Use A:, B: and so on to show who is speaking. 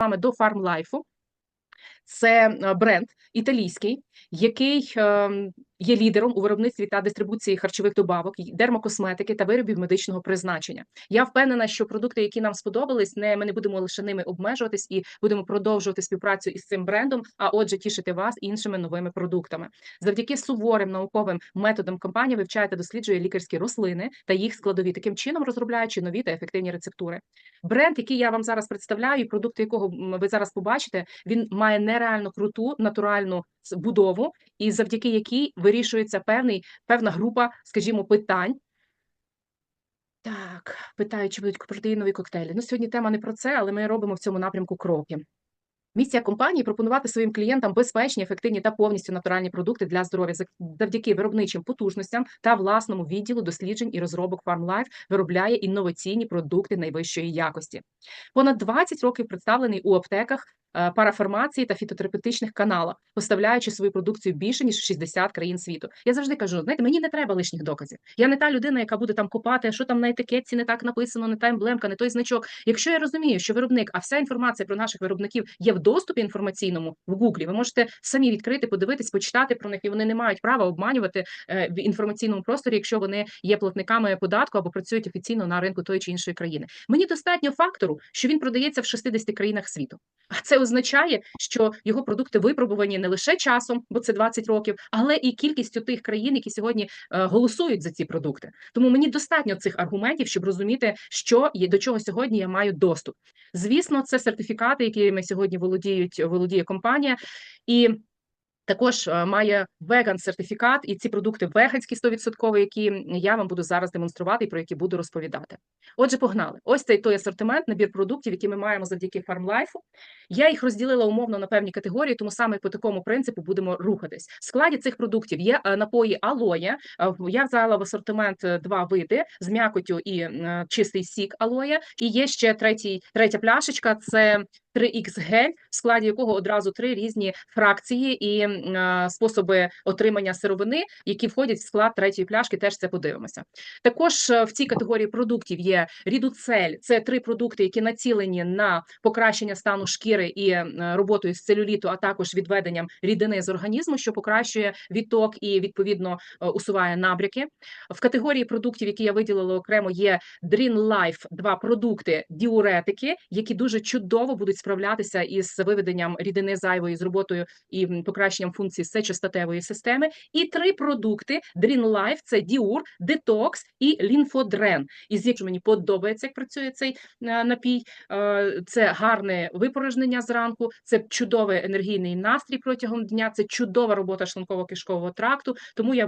A: саме до FarmLife. Це е, бренд італійський, який е, є лідером у виробництві та дистрибуції харчових добавок, дермокосметики та виробів медичного призначення. Я впевнена, що продукти, які нам сподобались, не ми не будемо лише ними обмежуватись і будемо продовжувати співпрацю із цим брендом. А отже, тішити вас іншими новими продуктами. Завдяки суворим науковим методам компанія вивчає та досліджує лікарські рослини та їх складові, таким чином розробляючи нові та ефективні рецептури. Бренд, який я вам зараз представляю, і продукти якого ви зараз побачите, він має нереально круту натуральну будову, і завдяки якій вирішується певний певна група, скажімо, питань. Так, питають, чи будуть протеїнові коктейлі. Ну, сьогодні тема не про це, але ми робимо в цьому напрямку кроки. Місія компанії пропонувати своїм клієнтам безпечні, ефективні та повністю натуральні продукти для здоров'я завдяки виробничим потужностям та власному відділу досліджень і розробок FarmLife виробляє інноваційні продукти найвищої якості. Понад 20 років представлений у аптеках, парафармації та фітотерапевтичних каналах, поставляючи свою продукцію більше ніж в 60 країн світу. Я завжди кажу: знаєте, мені не треба лишніх доказів. Я не та людина, яка буде там копати, що там на етикетці не так написано, не та емблемка, не той значок. Якщо я розумію, що виробник, а вся інформація про наших виробників є в доступі інформаційному в Гуглі, ви можете самі відкрити, подивитись, почитати про них, і вони не мають права обманювати е, в інформаційному просторі, якщо вони є платниками податку або працюють офіційно на ринку тої чи іншої країни. Мені достатньо фактору, що він продається в 60 країнах світу. А це означає, що його продукти випробувані не лише часом, бо це 20 років, але і кількістю тих країн, які сьогодні е, голосують за ці продукти. Тому мені достатньо цих аргументів, щоб розуміти, що є до чого сьогодні я маю доступ. Звісно, це сертифікати, якими сьогодні володіють володіє компанія, і також е, має веган сертифікат, і ці продукти веганські 100%, які я вам буду зараз демонструвати і про які буду розповідати. Отже, погнали. Ось цей той асортимент, набір продуктів, які ми маємо завдяки фармлайфу. Я їх розділила умовно на певні категорії, тому саме по такому принципу будемо рухатись. В складі цих продуктів є е, напої алоє. Е, Я взяла в асортимент два види з м'якотю і чистий сік алоє. І є ще третій, третя пляшечка. Це 3X гель, в складі якого одразу три різні фракції і способи отримання сировини, які входять в склад третьої пляшки. Теж це подивимося. Також е, в цій категорії продуктів є рідуцель. Це три продукти, які націлені на покращення стану шкіри і роботою з целюліту, а також відведенням рідини з організму, що покращує відток і відповідно е, усуває набряки. В категорії продуктів, які я виділила окремо, є Dream Life, два продукти діуретики, які дуже чудово будуть справлятися із виведенням рідини зайвої з роботою і покращенням функцій сечостатевої системи. І три продукти Dream Life – це Діур, Детокс і Лінфодрен. Із якщо мені подобається, як працює цей е, напій. Е, Це гарне випорожнення зранку, це чудовий енергійний настрій протягом дня, це чудова робота шлунково-кишкового тракту. Тому я